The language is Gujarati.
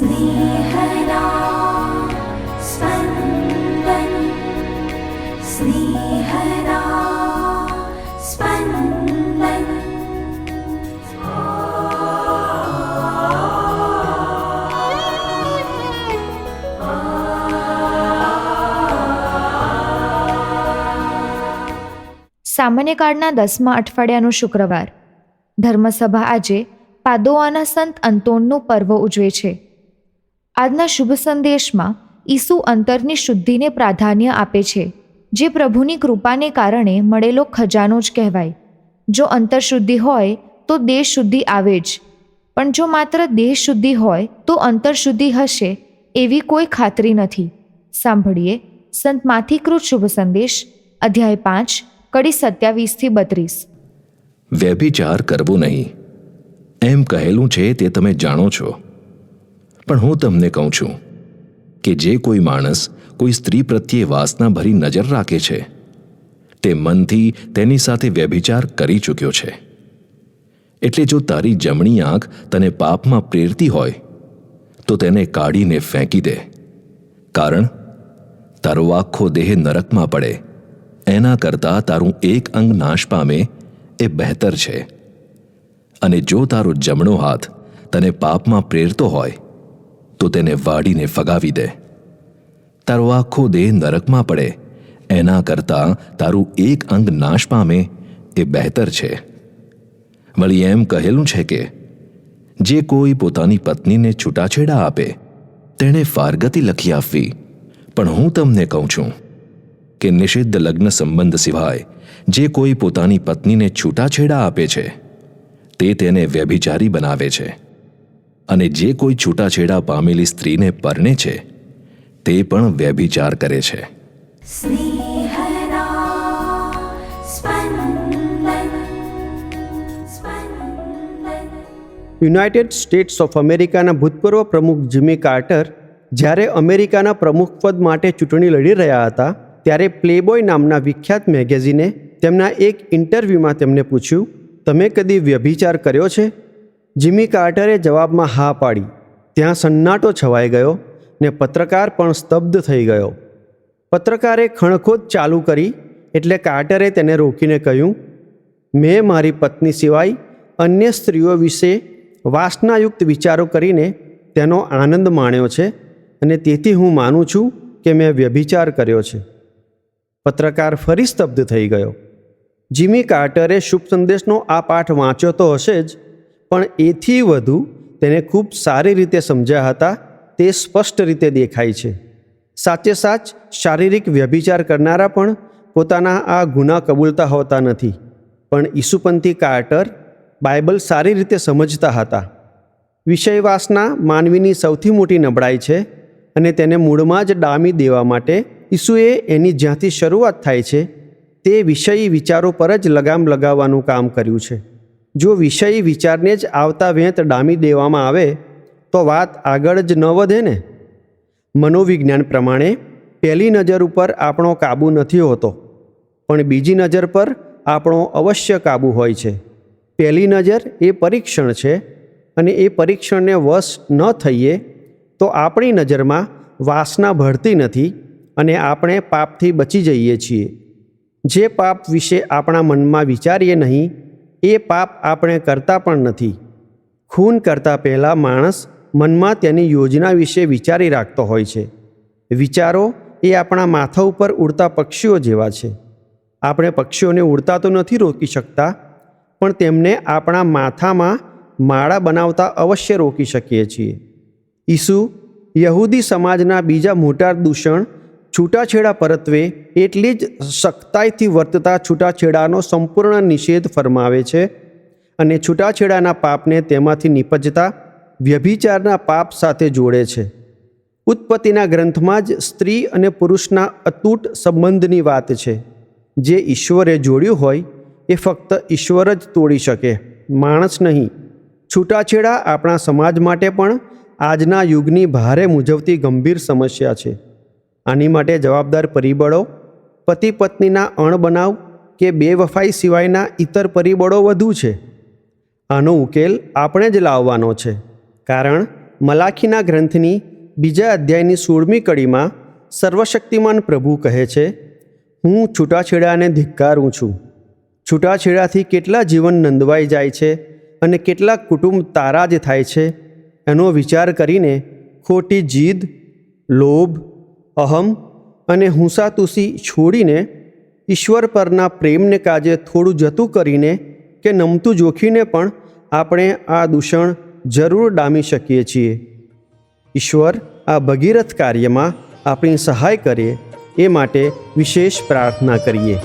स्नेहदा स्पन्दन् स्नेहदा स्पन्दन् સામાન્ય કાળના દસમા અઠવાડિયાનો શુક્રવાર ધર્મસભા આજે પાદોઆના સંત અંતોણનું પર્વ ઉજવે છે આજના શુભ સંદેશમાં ઈસુ અંતરની શુદ્ધિને પ્રાધાન્ય આપે છે, જે પ્રભુની કૃપાને કારણે મળેલો ખજાનો જ કહેવાય. જો અંતરશુદ્ધિ હોય, તો દેહ શુદ્ધિ આવે જ. પણ જો માત્ર દેહ શુદ્ધિ હોય, તો અંતરશુદ્ધિ હશે, એવી કોઈ ખાતરી નથી. સાંભળીએ સંત માથીકૃત શુભ સંદેશ, અધ્યાય પાંચ, કડી સત્યાવીસથી બત્રીસ. વ્યભિચાર કરવો નહીં. એમ કહેલું છે તે તમે જાણો છો. પણ હું તમને કહું છું કે જે કોઈ માણસ કોઈ સ્ત્રી પ્રત્યે વાસના ભરી નજર રાખે છે, તે મનથી તેની સાથે વ્યભિચાર કરી ચૂક્યો છે. એટલે જો તારી જમણી આંખ તને પાપમાં પ્રેરતી હોય, તો તેને કાઢીને ફેંકી દે. કારણ, તારો આખો દેહ નરકમાં પડે. એના કરતાં તારું એક અંગ નાશ પામે એ બહેતર છે. અને જો તારો જમણો હાથ તને પાપમાં પ્રેરતો હોય તો તેને વાડીને ફગાવી દે. તારો આખો દેહ નરકમાં પડે. એના કરતાં તારું એક અંગ નાશ પામે એ બહેતર છે. વળી એમ કહેલું છે કે, જે કોઈ પોતાની પત્નીને છૂટાછેડા આપે, તેણે ફારગતિ લખી આપવી. પણ હું તમને કહું છું કે નિષિદ્ધ લગ્ન સંબંધ સિવાય જે કોઈ પોતાની પત્નીને છૂટાછેડા આપે છે, તે તેને વ્યભિચારી બનાવે છે. અને જે કોઈ છૂટાછેડા પામેલી સ્ત્રીને પરણે છે તે પણ વ્યભિચાર કરે છે. યુનાઇટેડ સ્ટેટ્સ ઓફ અમેરિકાના ભૂતપૂર્વ પ્રમુખ જિમી કાર્ટર જ્યારે અમેરિકાના પ્રમુખપદ માટે ચૂંટણી લડી રહ્યા હતા ત્યારે પ્લેબોય નામના વિખ્યાત મેગેઝિને તેમના એક ઇન્ટરવ્યૂમાં તેમને પૂછ્યું તમે કદી વ્યભિચાર કર્યો છે? જીમી કાર્ટરે જવાબમાં હા પાડી. ત્યાં સન્નાટો છવાઈ ગયો ને પત્રકાર પણ સ્તબ્ધ થઈ ગયો. પત્રકારે ખણખોદ ચાલુ કરી એટલે કાર્ટરે તેને રોકીને કહ્યું, મેં મારી પત્ની સિવાય અન્ય સ્ત્રીઓ વિશે વાસનાયુક્ત વિચારો કરીને તેનો આનંદ માણ્યો છે અને તેથી હું માનું છું કે મેં વ્યભિચાર કર્યો છે. પત્રકાર ફરી સ્તબ્ધ થઈ ગયો. જીમી કાર્ટરે શુભ સંદેશનો આ પાઠ વાંચ્યો તો હશે જ પણ એથી વધુ તેને ખૂબ સારી રીતે સમજ્યા હતા, તે સ્પષ્ટ રીતે દેખાય છે. સાચે સાચ શારીરિક વ્યભિચાર કરનારા પણ પોતાના આ ગુના કબૂલતા હોતા નથી. પણ ઈસુપંથી કાર્ટર બાઇબલ સારી રીતે સમજતા હતા. વિષયવાસના માનવીની સૌથી મોટી નબળાઈ છે અને તેને મૂળમાં જ ડામી દેવા માટે ઈસુએ એની જ્યાંથી શરૂઆત થાય છે, તે વિષયી વિચારો પર જ લગામ લગાવવાનું કામ કર્યું છે. જો વિષય વિચારને જ આવતા વેંત ડામી દેવામાં આવે, તો વાત આગળ જ ન વધે ને? મનોવિજ્ઞાન પ્રમાણે પહેલી નજર ઉપર આપણો કાબૂ નથી હોતો, પણ બીજી નજર પર આપણો અવશ્ય કાબૂ હોય છે. પહેલી નજર એ પરીક્ષણ છે અને એ પરીક્ષણને વશ ન થઈએ, તો આપણી નજરમાં વાસના ભળતી નથી અને આપણે પાપથી બચી જઈએ છીએ. જે પાપ વિશે આપણા મનમાં વિચારીએ નહીં એ પાપ આપણે કરતા પણ નથી. ખૂન કરતા પહેલાં માણસ મનમાં તેની યોજના વિશે વિચારી રાખતો હોય છે. વિચારો એ આપણા માથા ઉપર ઉડતા પક્ષીઓ જેવા છે. આપણે પક્ષીઓને ઉડતા તો નથી રોકી શકતા, પણ તેમને આપણા માથામાં માળા બનાવતા અવશ્ય રોકી શકીએ છીએ. ઈસુ યહૂદી સમાજના બીજા મોટા દૂષણ છૂટાછેડા પરત્વે એટલી જ સખ્તાઈથી વર્તતા છૂટાછેડાનો સંપૂર્ણ નિષેધ ફરમાવે છે અને છૂટાછેડાના પાપને તેમાંથી નિપજતા વ્યભિચારના પાપ સાથે જોડે છે. ઉત્પત્તિના ગ્રંથમાં જ સ્ત્રી અને પુરુષના અતૂટ સંબંધની વાત છે. જે ઈશ્વરે જોડ્યું હોય એ ફક્ત ઈશ્વર જ તોડી શકે, માણસ નહીં. છૂટાછેડા આપણા સમાજ માટે પણ આજના યુગની ભારે મૂંઝવતી ગંભીર સમસ્યા છે. આની માટે જવાબદાર પરિબળો પતિ પત્નીના અણબનાવ કે બેવફાઈ સિવાયના ઇતર પરિબળો વધુ છે. આનો ઉકેલ આપણે જ લાવવાનો છે. કારણ મલાખીના ગ્રંથની બીજા અધ્યાયની સોળમી કડીમાં સર્વશક્તિમાન પ્રભુ કહે છે, હું છૂટાછેડાને ધિક્કારું છું. છૂટાછેડાથી કેટલા જીવન નંદવાઈ જાય છે અને કેટલા કુટુંબ તારા જ થાય છે? એનો વિચાર કરીને ખોટી જીદ, લોભ અહમ અને હુંસાતુસી છોડીને ઈશ્વર પરના પ્રેમને કાજે થોડું જતું કરીને કે નમતું જોખીને પણ આપણે આ દૂષણ જરૂર ડામી શકીએ છીએ. ઈશ્વર આ ભગીરથ કાર્યમાં આપણી સહાય કરે એ માટે વિશેષ પ્રાર્થના કરીએ.